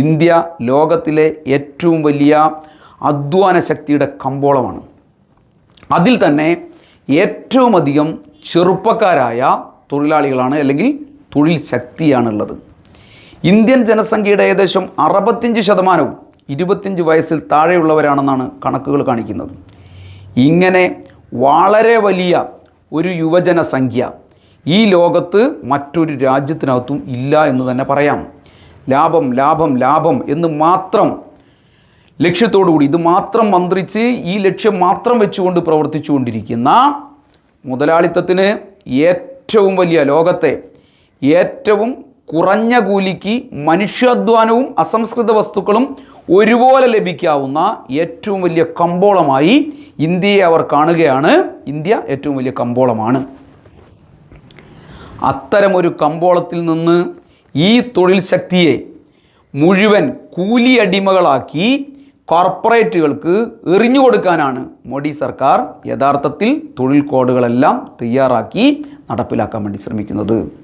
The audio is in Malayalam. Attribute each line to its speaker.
Speaker 1: ഇന്ത്യ ലോകത്തിലെ ഏറ്റവും വലിയ അധ്വാന ശക്തിയുടെ കമ്പോളമാണ്. അതിൽ തന്നെ ഏറ്റവും അധികം ചെറുപ്പക്കാരായ തൊഴിലാളികളാണ് അല്ലെങ്കിൽ തൊഴിൽ ശക്തിയാണുള്ളത്. ഇന്ത്യൻ ജനസംഖ്യയുടെ ഏകദേശം അറുപത്തിയഞ്ച് ശതമാനവും ഇരുപത്തിയഞ്ച് വയസ്സിൽ താഴെയുള്ളവരാണെന്നാണ് കണക്കുകൾ കാണിക്കുന്നത്. ഇങ്ങനെ വളരെ വലിയ ഒരു യുവജനസംഖ്യ ഈ ലോകത്ത് മറ്റൊരു രാജ്യത്തിനകത്തും ഇല്ല എന്ന് തന്നെ പറയാം. ലാഭം ലാഭം ലാഭം എന്ന് മാത്രം ലക്ഷ്യത്തോടുകൂടി ഇത് മാത്രം മന്ത്രിച്ച് ഈ ലക്ഷ്യം മാത്രം വെച്ചുകൊണ്ട് പ്രവർത്തിച്ചുകൊണ്ടിരിക്കുന്ന മുതലാളിത്തത്തിന് ഏറ്റവും വലിയ ലോകത്തെ ഏറ്റവും കുറഞ്ഞ കൂലിക്ക് മനുഷ്യാധ്വാനവും അസംസ്കൃത വസ്തുക്കളും ഒരുപോലെ ലഭിക്കാവുന്ന ഏറ്റവും വലിയ കമ്പോളമായി ഇന്ത്യയെ അവർ കാണുകയാണ്. ഇന്ത്യ ഏറ്റവും വലിയ കമ്പോളമാണ്. അത്തരമൊരു കമ്പോളത്തിൽ നിന്ന് ഈ തൊഴിൽ ശക്തിയെ മുഴുവൻ കൂലി അടിമകളാക്കി കോർപ്പറേറ്റുകൾക്ക് എറിഞ്ഞു കൊടുക്കാനാണ് മോഡി സർക്കാർ യഥാർത്ഥത്തിൽ തൊഴിൽ കോഡുകളെല്ലാം തയ്യാറാക്കി നടപ്പിലാക്കാൻ വേണ്ടി ശ്രമിക്കുന്നത്.